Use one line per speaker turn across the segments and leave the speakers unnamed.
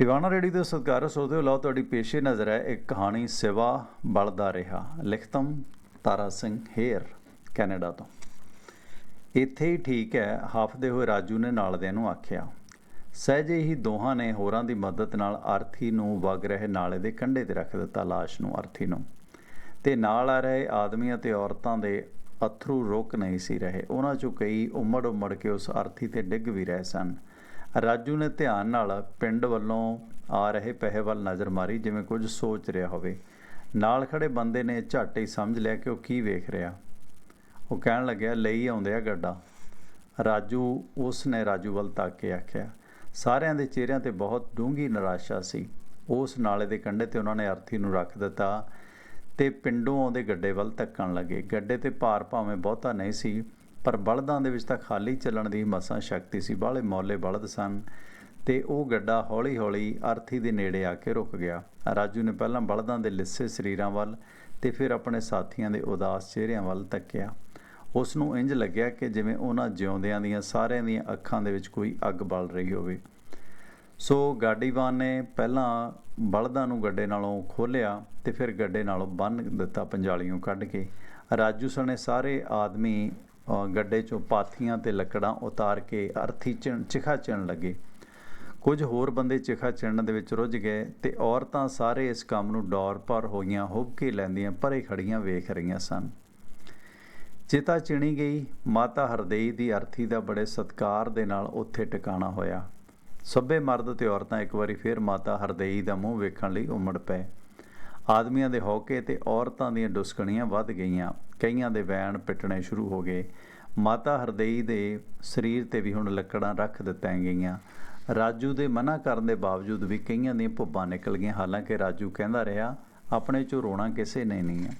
Tiwana ready ਦੇ ਸਤਿਕਾਰ ਸੋਧਿਓ, ਲਓ ਤੁਹਾਡੀ ਪੇਸ਼ੇ ਨਜ਼ਰ ਹੈ, ਇੱਕ ਕਹਾਣੀ ਸਿਵਾ ਬਲਦਾ ਰਿਹਾ। ਲਿਖਤਮ ਤਾਰਾ ਸਿੰਘ ਹੇਰ ਕੈਨੇਡਾ ਤੋਂ। ਇੱਥੇ ਹੀ ਠੀਕ ਹੈ, ਹਫਦੇ ਹੋਏ ਰਾਜੂ ਨੇ ਨਾਲ ਦੇ ਨੂੰ ਆਖਿਆ ਸਹਿਜੇ ਹੀ ਦੋਹਾਂ ਨੇ ਹੋਰਾਂ ਦੀ ਮਦਦ ਨਾਲ ਅਰਥੀ ਨੂੰ ਵਗ ਰਹੇ ਨਾਲੇ ਦੇ ਕੰਢੇ ਤੇ ਰੱਖ ਦਿੱਤਾ ਲਾਸ਼ ਨੂੰ ਅਰਥੀ ਨੂੰ। ਤੇ ਨਾਲ ਆ ਰਹੇ ਆਦਮੀਆਂ ਤੇ ਔਰਤਾਂ ਦੇ ਅਥਰੂ ਰੁਕ ਨਹੀਂ ਸੀ ਰਹੇ। ਉਹਨਾਂ ਚੋਂ ਕਈ ਉਮੜ ਉਮੜ ਕੇ ਉਸ ਅਰਥੀ ਤੇ ਡਿੱਗ ਵੀ ਰਹੇ ਸਨ। ਰਾਜੂ ਨੇ ਧਿਆਨ ਨਾਲ ਪਿੰਡ ਵੱਲੋਂ ਆ ਰਹੇ ਪੈਸੇ ਵੱਲ ਨਜ਼ਰ ਮਾਰੀ, ਜਿਵੇਂ ਕੁਝ ਸੋਚ ਰਿਹਾ ਹੋਵੇ। ਨਾਲ ਖੜੇ ਬੰਦੇ ਨੇ ਝੱਟ ਹੀ ਸਮਝ ਲਿਆ ਕਿ ਉਹ ਕੀ ਵੇਖ ਰਿਹਾ। ਉਹ ਕਹਿਣ ਲੱਗਿਆ, ਲਈ ਆਉਂਦੇ ਆ ਗੱਡਾ। ਰਾਜੂ ਉਸ ਨੇ ਰਾਜੂ ਵੱਲ ਤੱਕ ਕੇ ਆਖਿਆ। ਸਾਰਿਆਂ ਦੇ ਚਿਹਰਿਆਂ ਤੇ ਬਹੁਤ ਡੂੰਘੀ ਨਿਰਾਸ਼ਾ ਸੀ। ਉਸ ਨਾਲੇ ਦੇ ਕੰਢੇ ਤੇ ਉਹਨਾਂ ਨੇ ਅਰਥੀ ਨੂੰ ਰੱਖ ਦਿੱਤਾ ਤੇ ਪਿੰਡੋਂ ਆਉਂਦੇ ਗੱਡੇ ਵੱਲ ਤੱਕਣ ਲੱਗੇ। ਗੱਡੇ ਤੇ ਭਾਰ ਭਾਵੇਂ ਬਹੁਤਾ ਨਹੀਂ ਸੀ ਪਰ ਬਲਦਾਂ ਦੇ ਵਿੱਚ ਤਾਂ ਖਾਲੀ ਚੱਲਣ ਦੀ ਮਸਾਂ ਸ਼ਕਤੀ ਸੀ। ਬਾਹਲੇ ਮੌਲੇ ਬਲਦ ਸਨ ਤੇ ਉਹ ਗੱਡਾ ਹੌਲੀ-ਹੌਲੀ ਅਰਥੀ ਦੇ ਨੇੜੇ ਆ ਕੇ ਰੁਕ ਗਿਆ। ਰਾਜੂ ਨੇ ਪਹਿਲਾਂ ਬਲਦਾਂ ਦੇ ਲਿੱਸੇ ਸਰੀਰਾਂ ਵੱਲ ਤੇ ਫਿਰ ਆਪਣੇ ਸਾਥੀਆਂ ਦੇ ਉਦਾਸ ਚਿਹਰਿਆਂ ਵੱਲ ਤੱਕਿਆ। ਉਸ ਨੂੰ ਇੰਜ ਲੱਗਿਆ ਕਿ ਜਿਵੇਂ ਉਹਨਾਂ ਜਿਉਂਦਿਆਂ ਦੀਆਂ ਸਾਰਿਆਂ ਦੀਆਂ ਅੱਖਾਂ ਦੇ ਵਿੱਚ ਕੋਈ ਅੱਗ ਬਲ ਰਹੀ ਹੋਵੇ। ਸੋ ਗਾਡੀਵਾਨ ਨੇ ਪਹਿਲਾਂ ਬਲਦਾਂ ਨੂੰ ਗੱਡੇ ਨਾਲੋਂ ਖੋਲਿਆ ਤੇ ਫਿਰ ਗੱਡੇ ਨਾਲੋਂ ਬੰਨ ਦਿੱਤਾ ਪੰਜਾਲੀਆਂ ਕੱਢ ਕੇ। ਰਾਜੂ ਸਣੇ ਸਾਰੇ ਆਦਮੀ ਗੱਡੇ ਚੋਂ ਪਾਥੀਆਂ ਤੇ ਲੱਕੜਾਂ ਉਤਾਰ ਕੇ ਅਰਥੀ ਚਿਣ, ਚਿਖਾ ਚਿਣ ਲੱਗੇ। ਕੁਝ ਹੋਰ ਬੰਦੇ ਚਿਖਾ ਚਿਣਨ ਦੇ ਵਿੱਚ ਰੁੱਝ ਗਏ ਤੇ ਔਰਤਾਂ ਸਾਰੇ ਇਸ ਕੰਮ ਨੂੰ ਡੌਰ ਪਰ ਹੋਈਆਂ ਹੁੱਬ ਕੇ ਲੈਂਦੀਆਂ ਪਰੇ ਖੜੀਆਂ ਵੇਖ ਰਹੀਆਂ ਸਨ। ਚਿਤਾ ਚਿਣੀ ਗਈ, ਮਾਤਾ ਹਰਦੇਈ ਦੀ ਅਰਥੀ ਦਾ ਬੜੇ ਸਤਕਾਰ ਦੇ ਨਾਲ ਉੱਥੇ ਟਿਕਾਣਾ ਹੋਇਆ। ਸਭੇ ਮਰਦ ਤੇ ਔਰਤਾਂ ਇੱਕ ਵਾਰੀ ਫਿਰ ਮਾਤਾ ਹਰਦੇਈ ਦਾ ਮੂੰਹ ਵੇਖਣ ਲਈ ਉਮੜ ਪਏ। ਆਦਮੀਆਂ ਦੇ ਹੌਕੇ ਤੇ ਔਰਤਾਂ ਦੀਆਂ ਡੁਸਕਣੀਆਂ ਵੱਧ ਗਈਆਂ। ਕਈਆਂ ਦੇ ਵੈਣ ਪਿੱਟਣੇ ਸ਼ੁਰੂ ਹੋ ਗਏ। ਮਾਤਾ ਹਰਦੇਈ ਦੇ ਸਰੀਰ ਤੇ ਵੀ ਹੁਣ ਲੱਕੜਾਂ ਰੱਖ ਦਿੱਤੀਆਂ ਗਈਆਂ। ਰਾਜੂ ਦੇ ਮਨਾ ਕਰਨ ਦੇ ਬਾਵਜੂਦ ਵੀ ਕਈਆਂ ਦੀਆਂ ਭੁੱਬਾਂ ਨਿਕਲ ਗਈਆਂ। ਹਾਲਾਂਕਿ ਰਾਜੂ ਕਹਿੰਦਾ ਰਿਹਾ, ਆਪਣੇ ਚੋਂ ਰੋਣਾ ਕਿਸੇ ਨੇ ਨਹੀਂ ਹੈ।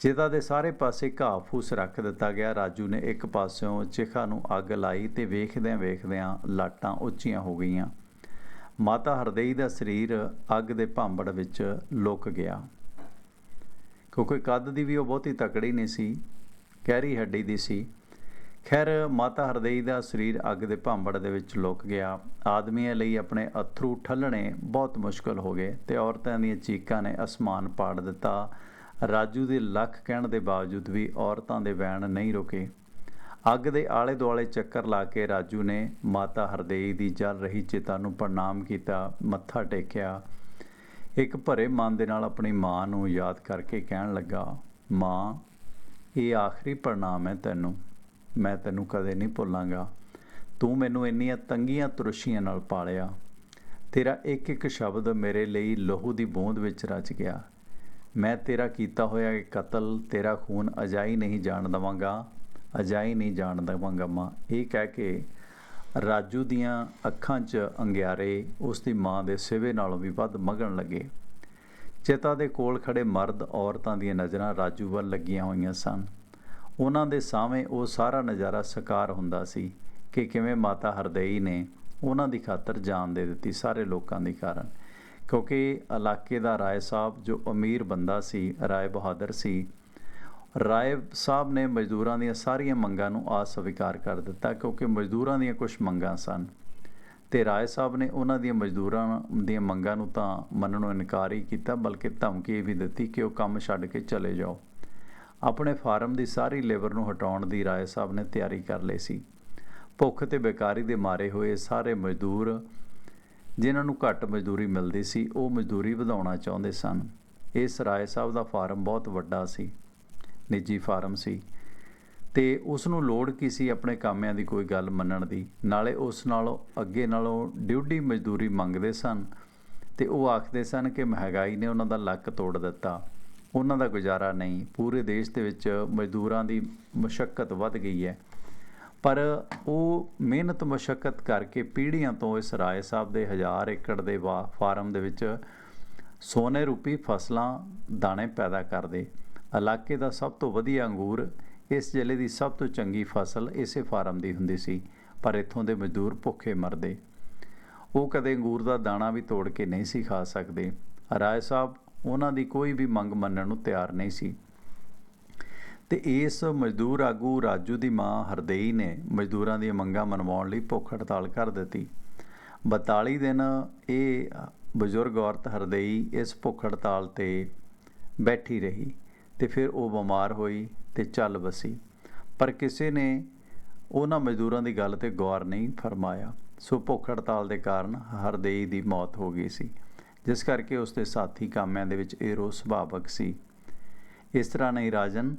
ਚਿਤਾ ਦੇ ਸਾਰੇ ਪਾਸੇ ਘਾਹ ਫੂਸ ਰੱਖ ਦਿੱਤਾ ਗਿਆ। ਰਾਜੂ ਨੇ ਇੱਕ ਪਾਸਿਓਂ ਚਿਖਾ ਨੂੰ ਅੱਗ ਲਾਈ ਤੇ ਵੇਖਦਿਆਂ ਵੇਖਦਿਆਂ ਲਾਟਾਂ ਉੱਚੀਆਂ ਹੋ ਗਈਆਂ। ਮਾਤਾ ਹਰਦੇਈ ਦਾ ਸਰੀਰ ਅੱਗ ਦੇ ਭਾਂਬੜ ਵਿੱਚ ਲੁਕ ਗਿਆ। ਕਿਉਂਕਿ ਕੱਦ ਦੀ ਵੀ ਉਹ ਬਹੁਤੀ ਤਕੜੀ ਨਹੀਂ ਸੀ ਕਹਿਰੀ ਹੱਡੀ ਦੀ ਸੀ। ਖੈਰ, ਮਾਤਾ ਹਰਦੇਈ ਦਾ ਸਰੀਰ ਅੱਗ ਦੇ ਭਾਂਬੜ ਦੇ ਵਿੱਚ ਲੁਕ ਗਿਆ। ਆਦਮੀਆਂ ਲਈ ਆਪਣੇ ਅਥਰੂ ਠੱਲਣੇ ਬਹੁਤ ਮੁਸ਼ਕਲ ਹੋ ਗਏ ਤੇ ਔਰਤਾਂ ਦੀਆਂ ਚੀਕਾਂ ਨੇ ਅਸਮਾਨ ਪਾੜ ਦਿੱਤਾ। ਰਾਜੂ ਦੇ ਲੱਖ ਕਹਿਣ ਦੇ ਬਾਵਜੂਦ ਵੀ ਔਰਤਾਂ ਦੇ ਵੈਣ ਨਹੀਂ ਰੁਕੇ। ਅੱਗ ਦੇ ਆਲੇ ਦੁਆਲੇ ਚੱਕਰ ਲਾ ਕੇ ਰਾਜੂ ਨੇ ਮਾਤਾ ਹਰਦੇਈ ਦੀ ਜਲ ਰਹੀ ਚਿਤਾ ਨੂੰ ਪ੍ਰਣਾਮ ਕੀਤਾ, ਮੱਥਾ ਟੇਕਿਆ। ਇੱਕ ਭਰੇ ਮਨ ਦੇ ਨਾਲ ਆਪਣੀ ਮਾਂ ਨੂੰ ਯਾਦ ਕਰਕੇ ਕਹਿਣ ਲੱਗਾ, ਮਾਂ, ਇਹ ਆਖਰੀ ਪ੍ਰਣਾਮ ਹੈ ਤੈਨੂੰ। ਮੈਂ ਤੈਨੂੰ ਕਦੇ ਨਹੀਂ ਭੁੱਲਾਂਗਾ। ਤੂੰ ਮੈਨੂੰ ਇੰਨੀਆਂ ਤੰਗੀਆਂ ਤੁਰਸ਼ੀਆਂ ਨਾਲ ਪਾਲਿਆ। ਤੇਰਾ ਇੱਕ ਇੱਕ ਸ਼ਬਦ ਮੇਰੇ ਲਈ ਲਹੂ ਦੀ ਬੂੰਦ ਵਿੱਚ ਰਚ ਗਿਆ। ਮੈਂ ਤੇਰਾ ਕੀਤਾ ਹੋਇਆ ਇਹ ਕਤਲ, ਤੇਰਾ ਖੂਨ ਅਜਾਈ ਨਹੀਂ ਜਾਣ ਦਵਾਂਗਾ। ਅਜਾਈ ਨਹੀਂ ਜਾਣ ਦਵਾਂਗਾ, ਮਾਂ। ਇਹ ਕਹਿ ਕੇ ਰਾਜੂ ਦੀਆਂ ਅੱਖਾਂ 'ਚ ਅੰਗਿਆਰੇ ਉਸ ਦੀ ਮਾਂ ਦੇ ਸਿਵੇ ਨਾਲੋਂ ਵੀ ਵੱਧ ਮਗਣ ਲੱਗੇ। ਚਿਤਾ ਦੇ ਕੋਲ ਖੜੇ ਮਰਦ ਔਰਤਾਂ ਦੀਆਂ ਨਜ਼ਰਾਂ ਰਾਜੂ ਵੱਲ ਲੱਗੀਆਂ ਹੋਈਆਂ ਸਨ। ਉਹਨਾਂ ਦੇ ਸਾਹਮਣੇ ਉਹ ਸਾਰਾ ਨਜ਼ਾਰਾ ਸਾਕਾਰ ਹੁੰਦਾ ਸੀ ਕਿ ਕਿਵੇਂ ਮਾਤਾ ਹਰਦੇਈ ਨੇ ਉਹਨਾਂ ਦੀ ਖਾਤਰ ਜਾਨ ਦੇ ਦਿੱਤੀ ਸਾਰੇ ਲੋਕਾਂ ਦੀ ਕਾਰਨ। ਕਿਉਂਕਿ ਇਲਾਕੇ ਦਾ ਰਾਏ ਸਾਹਿਬ ਜੋ ਅਮੀਰ ਬੰਦਾ ਸੀ, ਰਾਏ ਬਹਾਦਰ ਸੀ ਰਾਏ ਸਾਹਿਬ ਨੇ ਮਜ਼ਦੂਰਾਂ ਦੀਆਂ ਸਾਰੀਆਂ ਮੰਗਾਂ ਨੂੰ ਅਸਵੀਕਾਰ ਕਰ ਦਿੱਤਾ ਕਿਉਂਕਿ ਮਜ਼ਦੂਰਾਂ ਦੀਆਂ ਕੁਝ ਮੰਗਾਂ ਸਨ। ਤੇ ਰਾਏ ਸਾਹਿਬ ਨੇ ਉਹਨਾਂ ਦੀਆਂ ਮਜ਼ਦੂਰਾਂ ਦੀਆਂ ਮੰਗਾਂ ਨੂੰ ਤਾਂ ਮੰਨਣੋਂ ਇਨਕਾਰ ਹੀ ਕੀਤਾ, ਬਲਕਿ ਧਮਕੀ ਵੀ ਦਿੱਤੀ ਕਿ ਉਹ ਕੰਮ ਛੱਡ ਕੇ ਚਲੇ ਜਾਓ। ਆਪਣੇ ਫਾਰਮ ਦੀ ਸਾਰੀ ਲੇਬਰ ਨੂੰ ਹਟਾਉਣ ਦੀ ਰਾਏ ਸਾਹਿਬ ਨੇ ਤਿਆਰੀ ਕਰ ਲਈ ਸੀ। ਭੁੱਖ ਤੇ ਬੇਕਾਰੀ ਦੇ ਮਾਰੇ ਹੋਏ ਸਾਰੇ ਮਜ਼ਦੂਰ, ਜਿਨ੍ਹਾਂ ਨੂੰ ਘੱਟ ਮਜ਼ਦੂਰੀ ਮਿਲਦੀ ਸੀ, ਉਹ ਮਜ਼ਦੂਰੀ ਵਧਾਉਣਾ ਚਾਹੁੰਦੇ ਸਨ। ਇਸ ਰਾਏ ਸਾਹਿਬ ਦਾ ਫਾਰਮ ਬਹੁਤ ਵੱਡਾ ਸੀ। ਨਿੱਜੀ ਫਾਰਮ ਸੀ। ਤੇ ਉਸ ਨੂੰ ਲੋੜ ਕੀ ਸੀ ਆਪਣੇ ਕਾਮਿਆਂ ਦੀ ਕੋਈ ਗੱਲ ਮੰਨਣ ਦੀ? ਨਾਲੇ ਉਸ ਨਾਲੋਂ ਅੱਗੇ ਨਾਲੋਂ ਡਿਊਟੀ ਮਜ਼ਦੂਰੀ ਮੰਗਦੇ ਸਨ। ਤੇ ਉਹ ਆਖਦੇ ਸਨ ਕਿ ਮਹਿੰਗਾਈ ਨੇ ਉਹਨਾਂ ਦਾ ਲੱਕ ਤੋੜ ਦਿੱਤਾ। ਉਹਨਾਂ ਦਾ ਗੁਜ਼ਾਰਾ ਨਹੀਂ, ਪੂਰੇ ਦੇਸ਼ ਦੇ ਵਿੱਚ ਮਜ਼ਦੂਰਾਂ ਦੀ ਮੁਸ਼ਕਲ ਵੱਧ ਗਈ ਹੈ। ਪਰ ਉਹ ਮਿਹਨਤ ਮੁਸ਼ਕਲ ਕਰਕੇ ਪੀੜ੍ਹੀਆਂ ਤੋਂ ਇਸ ਰਾਏ ਸਾਹਿਬ ਦੇ ਹਜ਼ਾਰ ਏਕੜ ਦੇ ਫਾਰਮ ਦੇ ਵਿੱਚ ਸੋਨੇ ਰੂਪੀ ਫਸਲਾਂ, ਦਾਣੇ ਪੈਦਾ ਕਰਦੇ। ਇਲਾਕੇ ਦਾ ਸਭ ਤੋਂ ਵਧੀਆ ਅੰਗੂਰ ਇਸ ਜ਼ਿਲ੍ਹੇ ਦੀ ਸਭ ਤੋਂ ਚੰਗੀ ਫਸਲ ਇਸੇ ਫਾਰਮ ਦੀ ਹੁੰਦੀ ਸੀ, ਪਰ ਇੱਥੋਂ ਦੇ ਮਜ਼ਦੂਰ ਭੁੱਖੇ ਮਰਦੇ। ਉਹ ਕਦੇ ਅੰਗੂਰ ਦਾ ਦਾਣਾ ਵੀ ਤੋੜ ਕੇ ਨਹੀਂ ਸੀ ਖਾ ਸਕਦੇ। ਰਾਏ ਸਾਹਿਬ, ਉਹਨਾਂ ਦੀ ਕੋਈ ਵੀ ਮੰਗ ਮੰਨਣ ਨੂੰ ਤਿਆਰ ਨਹੀਂ ਸੀ। ਤੇ ਇਸ ਮਜ਼ਦੂਰ ਆਗੂ ਰਾਜੂ ਦੀ ਮਾਂ ਹਰਦੇਈ ਨੇ ਮਜ਼ਦੂਰਾਂ ਦੀਆਂ ਮੰਗਾਂ ਮਨਵਾਉਣ ਲਈ ਭੁੱਖ ਹੜਤਾਲ ਕਰ ਦਿੱਤੀ। 42 ਦਿਨ ਇਹ ਬਜ਼ੁਰਗ ਔਰਤ ਹਰਦੇਈ ਇਸ ਭੁੱਖ ਹੜਤਾਲ ਤੇ ਬੈਠੀ ਰਹੀ। ਤੇ ਫਿਰ ਉਹ ਬਿਮਾਰ ਹੋਈ ਤੇ ਚੱਲ ਵਸੀ ਪਰ ਕਿਸੇ ਨੇ ਉਹਨਾਂ ਮਜ਼ਦੂਰਾਂ ਦੀ ਗੱਲ ਤੇ ਗੌਰ ਨਹੀਂ ਫਰਮਾਇਆ। ਸੋ ਭੁੱਖ ਹੜਤਾਲ ਦੇ ਕਾਰਨ ਹਰਦੇਈ ਦੀ ਮੌਤ ਹੋ ਗਈ ਸੀ। ਜਿਸ ਕਰਕੇ ਉਸ ਦੇ ਸਾਥੀ ਕਾਮਿਆਂ ਦੇ ਵਿੱਚ ਇਹ ਰੋਸ ਸੁਭਾਵਕ ਸੀ। ਇਸ ਤਰ੍ਹਾਂ ਨਹੀਂ ਰਾਜਨ,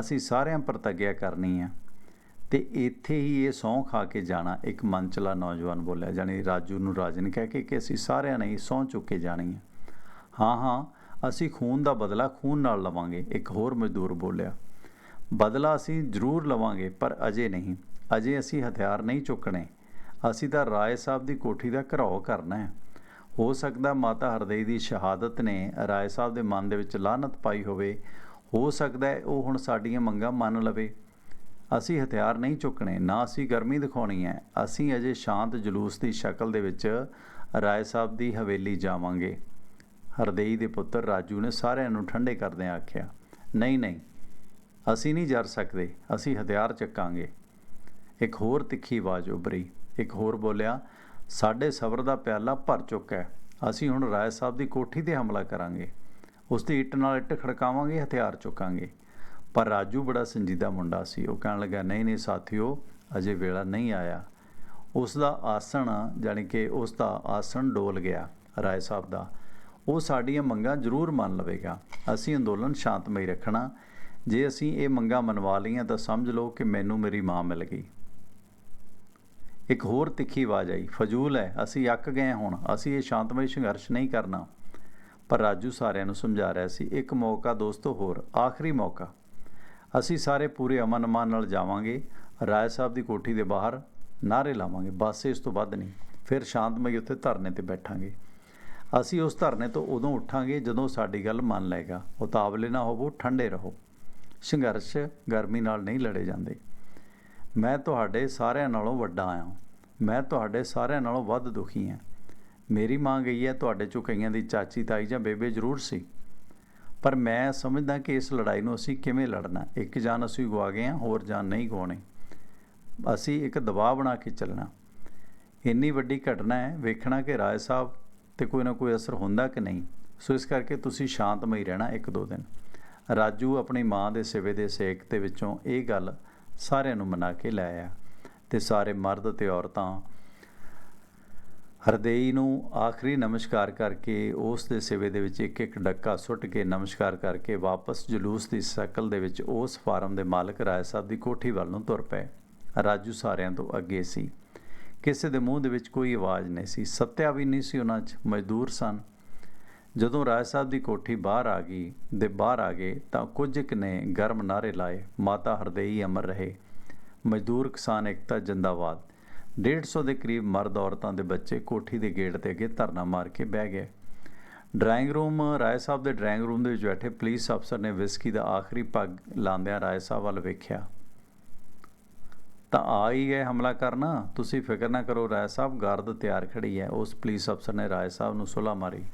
ਅਸੀਂ ਸਾਰਿਆਂ ਪ੍ਰਤੱਗਿਆ ਕਰਨੀ ਆ। ਤੇ ਇੱਥੇ ਹੀ ਇਹ ਸਹੁੰ ਖਾ ਕੇ ਜਾਣਾ ਇੱਕ ਮਨਚਲਾ ਨੌਜਵਾਨ ਬੋਲਿਆ ਜਾਨੀ ਰਾਜੂ ਨੂੰ ਰਾਜਨ ਕਹਿ ਕੇ ਕਿ ਅਸੀਂ ਸਾਰਿਆਂ ਨੇ ਹੀ ਸਹੁੰ ਚੁੱਕ ਕੇ ਜਾਣੀ ਹੈ ਹਾਂ ਹਾਂ ਅਸੀਂ ਖੂਨ ਦਾ ਬਦਲਾ ਖੂਨ ਨਾਲ ਲਵਾਂਗੇ, ਇੱਕ ਹੋਰ ਮਜ਼ਦੂਰ ਬੋਲਿਆ। ਬਦਲਾ ਅਸੀਂ ਜ਼ਰੂਰ ਲਵਾਂਗੇ, ਪਰ ਅਜੇ ਨਹੀਂ। ਅਜੇ ਅਸੀਂ ਹਥਿਆਰ ਨਹੀਂ ਚੁੱਕਣੇ। ਅਸੀਂ ਤਾਂ ਰਾਏ ਸਾਹਿਬ ਦੀ ਕੋਠੀ ਦਾ ਘਰਾਓ ਕਰਨਾ ਹੈ। ਹੋ ਸਕਦਾ ਮਾਤਾ ਹਰਦਈ ਦੀ ਸ਼ਹਾਦਤ ਨੇ ਰਾਏ ਸਾਹਿਬ ਦੇ ਮਨ ਦੇ ਵਿੱਚ ਲਾਹਨਤ ਪਾਈ ਹੋਵੇ। ਹੋ ਸਕਦਾ ਹੈ ਉਹ ਹੁਣ ਸਾਡੀਆਂ ਮੰਗਾਂ ਮੰਨ ਲਵੇ। ਅਸੀਂ ਹਥਿਆਰ ਨਹੀਂ ਚੁੱਕਣੇ, ਨਾ ਅਸੀਂ ਗਰਮੀ ਦਿਖਾਉਣੀ ਹੈ। ਅਸੀਂ ਅਜੇ ਸ਼ਾਂਤ ਜਲੂਸ ਦੀ ਸ਼ਕਲ ਦੇ ਵਿੱਚ ਰਾਏ ਸਾਹਿਬ ਦੀ ਹਵੇਲੀ ਜਾਵਾਂਗੇ। ਹਰਦੇਈ ਦੇ ਪੁੱਤਰ ਰਾਜੂ ਨੇ ਸਾਰਿਆਂ ਨੂੰ ਠੰਡੇ ਕਰਦਿਆਂ ਆਖਿਆ, ਨਹੀਂ ਨਹੀਂ, ਅਸੀਂ ਨਹੀਂ ਜਰ ਸਕਦੇ, ਅਸੀਂ ਹਥਿਆਰ ਚੱਕਾਂਗੇ। ਇੱਕ ਹੋਰ ਤਿੱਖੀ ਆਵਾਜ਼ ਉਭਰੀ, ਇੱਕ ਹੋਰ ਬੋਲਿਆ, ਸਾਡੇ ਸਬਰ ਦਾ ਪਿਆਲਾ ਭਰ ਚੁੱਕਾ ਹੈ, ਅਸੀਂ ਹੁਣ ਰਾਏ ਸਾਹਿਬ ਦੀ ਕੋਠੀ ਤੇ ਹਮਲਾ ਕਰਾਂਗੇ। ਉਸ ਦੀ ਇੱਟ ਨਾਲ ਇੱਟ ਖੜਕਾਵਾਂਗੇ, ਹਥਿਆਰ ਚੁੱਕਾਂਗੇ। ਪਰ ਰਾਜੂ ਬੜਾ ਸੰਜੀਦਾ ਮੁੰਡਾ ਸੀ। ਉਹ ਕਹਿਣ ਲੱਗਾ, ਨਹੀਂ ਨਹੀਂ ਸਾਥੀਓ, ਅਜੇ ਵੇਲਾ ਨਹੀਂ ਆਇਆ। ਉਸ ਦਾ ਆਸਣ ਜਾਨੀ ਕਿ ਉਸ ਦਾ ਆਸਣ ਡੋਲ ਗਿਆ ਰਾਏ ਸਾਹਿਬ ਦਾ। ਉਹ ਸਾਡੀਆਂ ਮੰਗਾਂ ਜ਼ਰੂਰ ਮੰਨ ਲਵੇਗਾ। ਅਸੀਂ ਅੰਦੋਲਨ ਸ਼ਾਂਤਮਈ ਰੱਖਣਾ। ਜੇ ਅਸੀਂ ਇਹ ਮੰਗਾਂ ਮਨਵਾ ਲਈਆਂ ਤਾਂ ਸਮਝ ਲਓ ਕਿ ਮੈਨੂੰ ਮੇਰੀ ਮਾਂ ਮਿਲ ਗਈ। ਇੱਕ ਹੋਰ ਤਿੱਖੀ ਆਵਾਜ਼ ਆਈ, ਫਜ਼ੂਲ ਹੈ, ਅਸੀਂ ਅੱਕ ਗਏ ਹੁਣ। ਅਸੀਂ ਇਹ ਸ਼ਾਂਤਮਈ ਸੰਘਰਸ਼ ਨਹੀਂ ਕਰਨਾ। ਪਰ ਰਾਜੂ ਸਾਰਿਆਂ ਨੂੰ ਸਮਝਾ ਰਿਹਾ ਸੀ, ਇੱਕ ਮੌਕਾ ਦੋਸਤੋ ਹੋਰ, ਆਖਰੀ ਮੌਕਾ। ਅਸੀਂ ਸਾਰੇ ਪੂਰੇ ਅਮਨ ਅਮਾਨ ਨਾਲ ਜਾਵਾਂਗੇ, ਰਾਏ ਸਾਹਿਬ ਦੀ ਕੋਠੀ ਦੇ ਬਾਹਰ ਨਾਰੇ ਲਾਵਾਂਗੇ, ਬਸ ਇਸ ਤੋਂ ਵੱਧ ਨਹੀਂ। ਫਿਰ ਸ਼ਾਂਤਮਈ ਉੱਥੇ ਧਰਨੇ ਤੇ ਬੈਠਾਂਗੇ। ਅਸੀਂ ਉਸ ਧਰਨੇ ਤੋਂ ਉਦੋਂ ਉੱਠਾਂਗੇ ਜਦੋਂ ਸਾਡੀ ਗੱਲ ਮੰਨ ਲਏਗਾ। ਉਤਾਵਲੇ ਨਾ ਹੋਵੋ, ਠੰਡੇ ਰਹੋ। ਸੰਘਰਸ਼ ਗਰਮੀ ਨਾਲ ਨਹੀਂ ਲੜੇ ਜਾਂਦੇ। ਮੈਂ ਤੁਹਾਡੇ ਸਾਰਿਆਂ ਨਾਲੋਂ ਵੱਡਾ ਆ। ਮੈਂ ਤੁਹਾਡੇ ਸਾਰਿਆਂ ਨਾਲੋਂ ਵੱਧ ਦੁਖੀ ਹਾਂ ਮੇਰੀ ਮਾਂ ਗਈ ਹੈ ਤੁਹਾਡੇ ਚੋਂ ਕਈਆਂ ਦੀ ਚਾਚੀ, ਤਾਈ ਜਾਂ ਬੇਬੇ ਜ਼ਰੂਰ ਸੀ। ਪਰ ਮੈਂ ਸਮਝਦਾ ਕਿ ਇਸ ਲੜਾਈ ਨੂੰ ਅਸੀਂ ਕਿਵੇਂ ਲੜਨਾ? ਇੱਕ ਜਾਨ ਅਸੀਂ ਗਵਾ ਗਏ ਹਾਂ ਹੋਰ ਜਾਨ ਨਹੀਂ ਗਵਾਉਣੀ ਅਸੀਂ ਇੱਕ ਦਬਾਅ ਬਣਾ ਕੇ ਚੱਲਣਾ। ਇੰਨੀ ਵੱਡੀ ਘਟਨਾ ਹੈ, ਵੇਖਣਾ ਕਿ ਰਾਏ ਸਾਹਿਬ ਤੇ ਕੋਈ ਨਾ ਕੋਈ ਅਸਰ ਹੁੰਦਾ ਕਿ ਨਹੀਂ? ਸੋ ਇਸ ਕਰਕੇ ਤੁਸੀਂ ਸ਼ਾਂਤਮਈ ਰਹਿਣਾ ਇੱਕ ਦੋ ਦਿਨ। ਰਾਜੂ ਆਪਣੀ ਮਾਂ ਦੇ ਸਿਵੇ ਦੇ ਸੇਕ ਦੇ ਵਿੱਚੋਂ ਇਹ ਗੱਲ ਸਾਰਿਆਂ ਨੂੰ ਮਨਾ ਕੇ ਲੈ ਆਇਆ ਤੇ ਸਾਰੇ ਮਰਦ ਤੇ ਔਰਤਾਂ ਹਰਦੇਈ ਨੂੰ ਆਖਰੀ ਨਮਸਕਾਰ ਕਰਕੇ ਉਸ ਦੇ ਸਿਵੇ ਦੇ ਵਿੱਚ ਇੱਕ ਇੱਕ ਡੱਕਾ ਸੁੱਟ ਕੇ ਨਮਸਕਾਰ ਕਰਕੇ ਵਾਪਸ ਜਲੂਸ ਦੀ ਸ਼ਕਲ ਦੇ ਵਿੱਚ ਉਸ ਫਾਰਮ ਦੇ ਮਾਲਕ ਰਾਏ ਸਾਹਿਬ ਦੀ ਕੋਠੀ ਵੱਲ ਨੂੰ ਤੁਰ ਪਏ। ਰਾਜੂ ਸਾਰਿਆਂ ਤੋਂ ਅੱਗੇ ਸੀ। ਕਿਸੇ ਦੇ ਮੂੰਹ ਦੇ ਵਿੱਚ ਕੋਈ ਆਵਾਜ਼ ਨਹੀਂ ਸੀ। ਸੱਤਿਆ ਵੀ ਨਹੀਂ ਸੀ ਉਹਨਾਂ 'ਚ। ਮਜ਼ਦੂਰ ਸਨ। ਜਦੋਂ ਰਾਏ ਸਾਹਿਬ ਦੀ ਕੋਠੀ ਬਾਹਰ ਆ ਗਈ ਦੇ ਬਾਹਰ ਆ ਗਏ ਤਾਂ ਕੁਝ ਕੁ ਨੇ ਗਰਮ ਨਾਰੇ ਲਾਏ, ਮਾਤਾ ਹਰਦੇਈ ਅਮਰ ਰਹੇ। ਮਜ਼ਦੂਰ ਕਿਸਾਨ ਇਕਤਾ ਜਿੰਦਾਬਾਦ। 150 ਦੇ ਕਰੀਬ ਮਰਦ ਔਰਤਾਂ ਦੇ ਬੱਚੇ ਕੋਠੀ ਦੇ ਗੇਟ ਤੇ ਅੱਗੇ ਧਰਨਾ ਮਾਰ ਕੇ ਬਹਿ ਗਏ। ਡਰਾਇੰਗ ਰੂਮ, ਰਾਏ ਸਾਹਿਬ ਦੇ ਡਰਾਇੰਗ ਰੂਮ ਦੇ ਵਿੱਚ ਬੈਠੇ ਪੁਲਿਸ ਅਫਸਰ ਨੇ ਵਿਸਕੀ ਦਾ ਆਖਰੀ ਪੱਗ ਲਾਉਂਦਿਆਂ ਰਾਏ ਸਾਹਿਬ ਵੱਲ ਵੇਖਿਆ। ਤਾਂ ਆ ਹੀ ਗਏ ਹਮਲਾ ਕਰਨਾ। ਤੁਸੀਂ ਫਿਕਰ ਨਾ ਕਰੋ, ਰਾਏ ਸਾਹਿਬ ਗਾਰਦ ਤਿਆਰ ਖੜੀ ਹੈ। ਉਸ ਪੁਲਿਸ ਅਫਸਰ ਨੇ ਰਾਏ ਸਾਹਿਬ ਨੂੰ ਸੁਲਾ ਮਾਰੀ।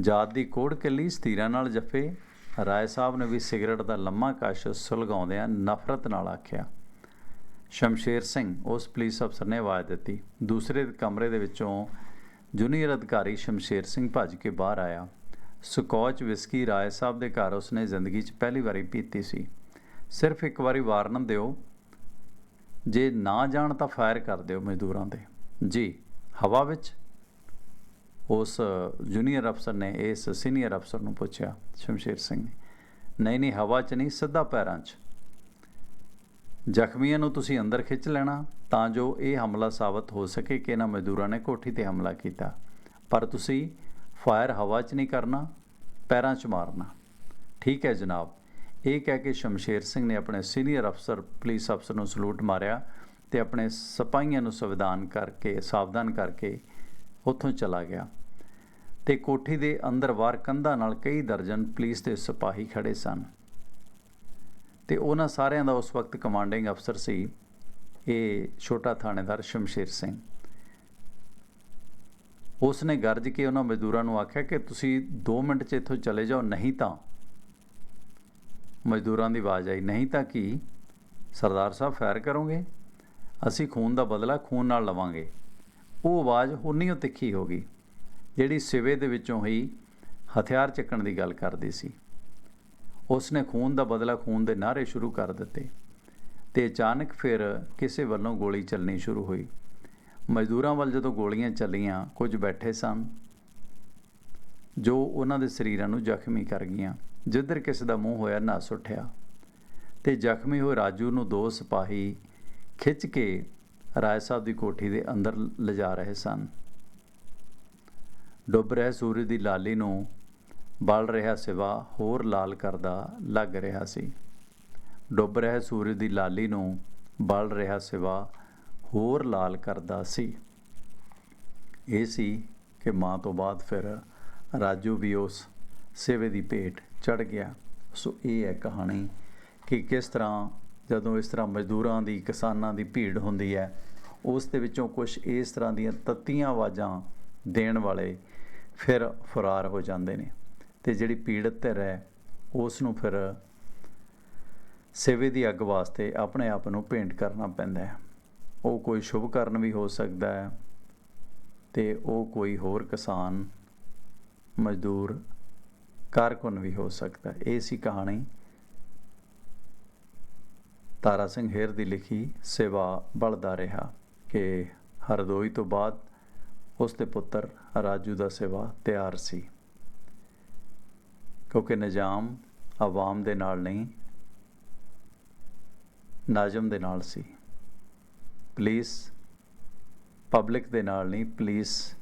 ਜਾਤ ਦੀ ਕੋੜ ਕੱਲੀ ਸਤੀਰਾਂ ਨਾਲ ਜੱਫੇ। ਰਾਏ ਸਾਹਿਬ ਨੇ ਵੀ ਸਿਗਰਟ ਦਾ ਲੰਮਾ ਕਸ਼ ਸੁਲਗਾਉਂਦਿਆਂ ਨਫ਼ਰਤ ਨਾਲ ਆਖਿਆ। ਸ਼ਮਸ਼ੇਰ ਸਿੰਘ, ਉਸ ਪੁਲਿਸ ਅਫਸਰ ਨੇ ਆਵਾਜ਼ ਦਿੱਤੀ। ਦੂਸਰੇ ਕਮਰੇ ਦੇ ਵਿੱਚੋਂ ਜੂਨੀਅਰ ਅਧਿਕਾਰੀ ਸ਼ਮਸ਼ੇਰ ਸਿੰਘ ਭੱਜ ਕੇ ਬਾਹਰ ਆਇਆ। ਸਕੌਚ ਵਿਸਕੀ ਰਾਏ ਸਾਹਿਬ ਦੇ ਘਰ ਉਸਨੇ ਜ਼ਿੰਦਗੀ 'ਚ ਪਹਿਲੀ ਵਾਰੀ ਪੀਤੀ ਸੀ। ਸਿਰਫ ਇੱਕ ਵਾਰੀ ਵਾਰਨ ਦਿਓ। ਜੇ ਨਾ ਜਾਣ ਤਾਂ ਫਾਇਰ ਕਰ ਦਿਓ ਮਜ਼ਦੂਰਾਂ ਦੇ ਜੀ, ਹਵਾ ਵਿੱਚ ਉਸ ਜੂਨੀਅਰ ਅਫਸਰ ਨੇ, ਇਸ ਸੀਨੀਅਰ ਅਫਸਰ ਨੂੰ ਪੁੱਛਿਆ, ਸ਼ਮਸ਼ੇਰ ਸਿੰਘ ਨੇ, ਨਹੀਂ ਨਹੀਂ, ਹਵਾ 'ਚ ਨਹੀਂ, ਸਿੱਧਾ ਪੈਰਾਂ 'ਚ। ਜ਼ਖਮੀਆਂ ਨੂੰ ਤੁਸੀਂ ਅੰਦਰ ਖਿੱਚ ਲੈਣਾ ਤਾਂ ਜੋ ਇਹ ਹਮਲਾ ਸਾਬਤ ਹੋ ਸਕੇ ਕਿ ਇਹਨਾਂ ਮਜ਼ਦੂਰਾਂ ਨੇ ਕੋਠੀ ਤੇ ਹਮਲਾ ਕੀਤਾ। ਪਰ ਤੁਸੀਂ ਫਾਇਰ ਹਵਾ 'ਚ ਨਹੀਂ ਕਰਨਾ, ਪੈਰਾਂ 'ਚ ਮਾਰਨਾ। ਠੀਕ ਹੈ ਜਨਾਬ ਇਹ ਕਹਿ ਕੇ ਸ਼ਮਸ਼ੇਰ ਸਿੰਘ ਨੇ ਆਪਣੇ ਸੀਨੀਅਰ ਅਫਸਰ, ਪੁਲਿਸ ਅਫਸਰ ਨੂੰ ਸਲੂਟ ਮਾਰਿਆ ਤੇ ਆਪਣੇ ਸਿਪਾਹੀਆਂ ਨੂੰ ਸੰਵਿਧਾਨ ਕਰਕੇ, ਸਾਵਧਾਨ ਕਰਕੇ ਉੱਥੋਂ ਚਲਾ ਗਿਆ ਤੇ ਕੋਠੀ ਦੇ ਅੰਦਰ ਬਾਹਰ ਕੰਧਾਂ ਨਾਲ ਕਈ ਦਰਜਨ ਪੁਲਿਸ ਦੇ ਸਿਪਾਹੀ ਖੜੇ ਸਨ। ਤੇ ਉਹਨਾਂ ਸਾਰਿਆਂ ਦਾ ਉਸ ਵਕਤ ਕਮਾਂਡਿੰਗ ਅਫਸਰ ਸੀ ਇਹ ਛੋਟਾ ਥਾਣੇਦਾਰ ਸ਼ਮਸ਼ੇਰ ਸਿੰਘ। ਉਸ ਨੇ ਗਰਜ ਕੇ ਉਹਨਾਂ ਮਜ਼ਦੂਰਾਂ ਨੂੰ ਆਖਿਆ ਕਿ ਤੁਸੀਂ 2 ਮਿੰਟ 'ਚ ਇੱਥੋਂ ਚਲੇ ਜਾਓ, ਨਹੀਂ ਤਾਂ ਮਜ਼ਦੂਰਾਂ ਦੀ ਆਵਾਜ਼ ਆਈ, ਨਹੀਂ ਤਾਂ ਕੀ? ਸਰਦਾਰ ਸਾਹਿਬ ਫਾਇਰ ਕਰੋਗੇ? ਅਸੀਂ ਖੂਨ ਦਾ ਬਦਲਾ ਖੂਨ ਨਾਲ ਲਵਾਂਗੇ। ਉਹ ਆਵਾਜ਼ ਉਨੀ ਓ ਤਿੱਖੀ ਹੋ ਗਈ, ਜਿਹੜੀ ਸਿਵੇ ਦੇ ਵਿੱਚੋਂ ਹੀ ਹਥਿਆਰ ਚੱਕਣ ਦੀ ਗੱਲ ਕਰਦੀ ਸੀ। ਉਸ ਨੇ ਖੂਨ ਦਾ ਬਦਲਾ ਖੂਨ ਦੇ ਨਾਰੇ ਸ਼ੁਰੂ ਕਰ ਦਿੱਤੇ ਤੇ ਅਚਾਨਕ ਫਿਰ ਕਿਸੇ ਵੱਲੋਂ ਗੋਲੀ ਚੱਲਣੀ ਸ਼ੁਰੂ ਹੋਈ। ਮਜ਼ਦੂਰਾਂ ਵੱਲ ਜਦੋਂ ਗੋਲੀਆਂ ਚੱਲੀਆਂ, ਕੁਝ ਬੈਠੇ ਸਨ ਜੋ ਉਹਨਾਂ ਦੇ ਸਰੀਰਾਂ ਨੂੰ ਜ਼ਖਮੀ ਕਰ ਗਈਆਂ। ਜਿੱਧਰ ਕਿਸੇ ਦਾ ਮੂੰਹ ਹੋਇਆ ਨਸ ਉੱਠਿਆ ਤੇ ਜ਼ਖਮੀ ਹੋਏ ਰਾਜੂ ਨੂੰ ਦੋ ਸਿਪਾਹੀ ਖਿੱਚ ਕੇ ਰਾਏ ਸਾਹਿਬ ਦੀ ਕੋਠੀ ਦੇ ਅੰਦਰ ਲਿਜਾ ਰਹੇ ਸਨ। ਡੁੱਬ ਰਹੇ ਸੂਰਜ ਦੀ ਲਾਲੀ ਨੂੰ ਬਲ ਰਿਹਾ ਸਿਵਾ ਹੋਰ ਲਾਲ ਕਰਦਾ ਲੱਗ ਰਿਹਾ ਸੀ। ਡੁੱਬ ਰਹੇ ਸੂਰਜ ਦੀ ਲਾਲੀ ਨੂੰ ਬਲ ਰਿਹਾ ਸਿਵਾ ਹੋਰ ਲਾਲ ਕਰਦਾ ਸੀ। ਇਹ ਸੀ ਕਿ ਮਾਂ ਤੋਂ ਬਾਅਦ ਫਿਰ ਰਾਜੂ ਵੀ ਉਸ ਸੇਵੇ ਦੀ ਭੇਟ ਚੜ ਗਿਆ। ਸੋ ਇਹ ਹੈ ਕਹਾਣੀ ਕਿ ਕਿਸ ਤਰ੍ਹਾਂ ਜਦੋਂ ਇਸ ਤਰ੍ਹਾਂ ਮਜ਼ਦੂਰਾਂ ਦੀ, ਕਿਸਾਨਾਂ ਦੀ ਭੀੜ ਹੁੰਦੀ ਹੈ, ਉਸ ਦੇ ਵਿੱਚੋਂ ਕੁਝ ਇਸ ਤਰ੍ਹਾਂ ਦੀਆਂ ਤੱਤੀਆਂ ਆਵਾਜ਼ਾਂ ਦੇਣ ਵਾਲੇ ਫਿਰ ਫਰਾਰ ਹੋ ਜਾਂਦੇ ਨੇ ਤੇ ਜਿਹੜੀ ਪੀੜਤ ਧਿਰ ਹੈ, ਉਸ ਨੂੰ ਫਿਰ ਸੇਵੇ ਦੀ ਅੱਗ ਵਾਸਤੇ ਆਪਣੇ ਆਪ ਨੂੰ ਭੇਂਟ ਕਰਨਾ ਪੈਂਦਾ ਹੈ। ਉਹ ਕੋਈ ਸ਼ੁਭ ਕਰਨ ਵੀ ਹੋ ਸਕਦਾ ਹੈ ਤੇ ਉਹ ਕੋਈ ਹੋਰ ਕਿਸਾਨ, ਮਜ਼ਦੂਰ ਕਾਰਕੁਨ ਵੀ ਹੋ ਸਕਦਾ। ਇਹ ਸੀ ਕਹਾਣੀ ਤਾਰਾ ਸਿੰਘ ਹੇਰ ਦੀ ਲਿਖੀ ਸੇਵਾ ਬਲਦਾ ਰਿਹਾ ਕਿ ਹਰਦੋਈ ਤੋਂ ਬਾਅਦ ਉਸ ਦੇ ਪੁੱਤਰ ਰਾਜੂ ਦਾ ਸੇਵਾ ਤਿਆਰ ਸੀ। ਕਿਉਂਕਿ ਨਿਜ਼ਾਮ ਆਵਾਮ ਦੇ ਨਾਲ ਨਹੀਂ, ਨਾਜ਼ਮ ਦੇ ਨਾਲ ਸੀ। ਪੁਲਿਸ ਪਬਲਿਕ ਦੇ ਨਾਲ ਨਹੀਂ, ਪੁਲਿਸ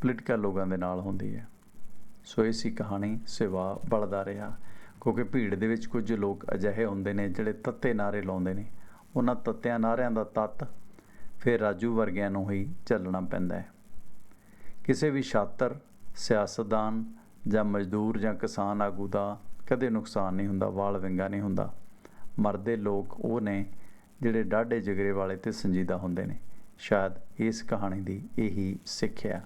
ਪੋਲੀਟੀਕਲ ਲੋਕਾਂ ਦੇ ਨਾਲ ਹੁੰਦੀ ਹੈ। ਸੋ ਇਹ ਸੀ ਕਹਾਣੀ ਸਿਵਾ ਬਲਦਾ ਰਿਹਾ, ਕਿਉਂਕਿ ਭੀੜ ਦੇ ਵਿੱਚ ਕੁਝ ਲੋਕ ਅਜਿਹੇ ਹੁੰਦੇ ਨੇ ਜਿਹੜੇ ਤੱਤੇ ਨਾਰੇ ਲਾਉਂਦੇ ਨੇ। ਉਹਨਾਂ ਤੱਤਿਆਂ ਨਾਰਿਆਂ ਦਾ ਤੱਤ ਫਿਰ ਰਾਜੂ ਵਰਗਿਆਂ ਨੂੰ ਹੀ ਚੱਲਣਾ ਪੈਂਦਾ ਹੈ। ਕਿਸੇ ਵੀ ਛਾਤਰ, ਸਿਆਸਤਦਾਨ ਜਾਂ ਮਜ਼ਦੂਰ ਜਾਂ ਕਿਸਾਨ ਆਗੂ ਦਾ ਕਦੇ ਨੁਕਸਾਨ ਨਹੀਂ ਹੁੰਦਾ, ਵਾਲ ਵਿੰਗਾ ਨਹੀਂ ਹੁੰਦਾ। ਮਰਦੇ ਲੋਕ ਉਹ ਨੇ ਜਿਹੜੇ ਡਾਢੇ ਜਿਗਰੇ ਵਾਲੇ ਤੇ ਸੰਜੀਦਾ ਹੁੰਦੇ ਨੇ। ਸ਼ਾਇਦ ਇਸ ਕਹਾਣੀ ਦੀ ਇਹੀ ਸਿੱਖਿਆ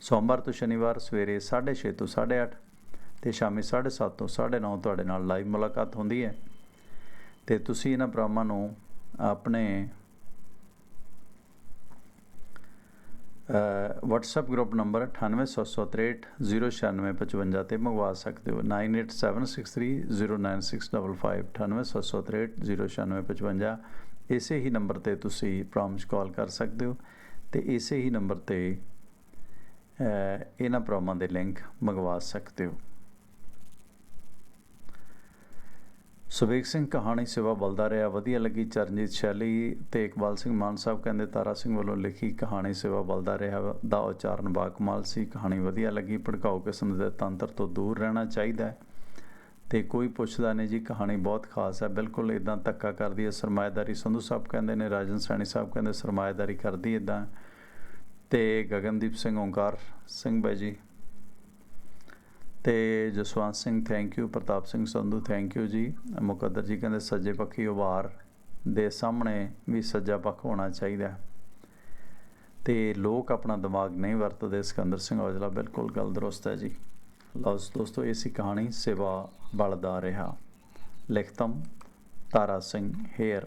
ਸੋਮਵਾਰ ਤੋਂ ਸ਼ਨੀਵਾਰ ਸਵੇਰੇ 6:30 ਤੋਂ 8:30 ਤੇ ਸ਼ਾਮੀ 7:30 ਤੋਂ 9:30 ਤੁਹਾਡੇ ਨਾਲ ਲਾਈਵ ਮੁਲਾਕਾਤ ਹੁੰਦੀ ਹੈ ਤੇ ਤੁਸੀਂ ਇਹਨਾਂ ਪ੍ਰੋਗਰਾਮਾਂ ਨੂੰ ਆਪਣੇ WhatsApp ਗਰੁੱਪ ਨੰਬਰ 9876309655 ਤੇ ਮੰਗਵਾ ਸਕਦੇ ਹੋ 9876309655 9876309655 ਇਸੇ ਹੀ ਨੰਬਰ ਤੇ ਤੁਸੀਂ ਪ੍ਰੋਗਰਾਮ 'ਚ ਕਾਲ ਕਰ ਸਕਦੇ ਹੋ ਤੇ ਇਸੇ ਹੀ ਨੰਬਰ ਤੇ ਇਹਨਾਂ ਪ੍ਰੋਗਰਾਮਾਂ ਦੇ ਲਿੰਕ ਮੰਗਵਾ ਸਕਦੇ ਹੋ। ਸੁਬੇਗ ਸਿੰਘ ਕਹਾਣੀ ਸੇਵਾ ਬਲਦਾ ਰਿਹਾ। ਵਧੀਆ ਲੱਗੀ ਚਰਨਜੀਤ ਸ਼ੈਲੀ ਤੇ ਇਕਬਾਲ ਸਿੰਘ ਮਾਨ ਸਾਹਿਬ ਕਹਿੰਦੇ, ਤਾਰਾ ਸਿੰਘ ਵੱਲੋਂ ਲਿਖੀ ਕਹਾਣੀ ਸੇਵਾ ਬਲਦਾ ਰਿਹਾ ਦਾ ਉਚਾਰਨ ਬਾਕਮਾਲ ਸੀ। ਕਹਾਣੀ ਵਧੀਆ ਲੱਗੀ, ਭੜਕਾਊ ਕਿਸਮ ਦੇ ਤੰਤਰ ਤੋਂ ਦੂਰ ਰਹਿਣਾ ਚਾਹੀਦਾ ਹੈ। ਤੇ ਕੋਈ ਪੁੱਛਦਾ ਨਹੀਂ ਜੀ, ਕਹਾਣੀ ਬਹੁਤ ਖਾਸ ਹੈ, ਬਿਲਕੁਲ ਇਦਾਂ ਧੱਕਾ ਕਰਦੀ ਹੈ, ਸਰਮਾਇਦਾਰੀ। ਸੰਧੂ ਸਾਹਿਬ ਕਹਿੰਦੇ ਨੇ, ਰਾਜਨ ਸੈਣੀ ਸਾਹਿਬ ਕਹਿੰਦੇ, ਸਰਮਾਇਦਾਰੀ ਕਰਦੀ ਇਦਾਂ ਤੇ ਗਗਨਦੀਪ ਸਿੰਘ ਓਂਕਾਰ ਸਿੰਘ ਬਾਈ ਜੀ ਤੇ Jaswant Singh thank you Pratap Singh Sandhu thank you ji. Muqaddar ji ਕਹਿੰਦੇ ਸੱਜੇ ਪੱਖੀ ਉਭਾਰ ਦੇ ਸਾਹਮਣੇ ਵੀ ਸੱਜਾ ਪੱਖ ਹੋਣਾ ਚਾਹੀਦਾ। ਹੈ। ਤੇ ਲੋਕ ਆਪਣਾ ਦਿਮਾਗ ਨਹੀਂ ਵਰਤਦੇ, ਸਿਕੰਦਰ ਸਿੰਘ ਔਜਲਾ ਬਿਲਕੁਲ ਗੱਲ ਦਰੁਸਤ ਹੈ ਜੀ। ਲਓ ਦੋਸਤੋ, ਇਹ ਸੀ ਕਹਾਣੀ ਸੇਵਾ ਬਲਦਾ ਰਿਹਾ। ਲਿਖਤਮ ਤਾਰਾ ਸਿੰਘ ਹੇਰ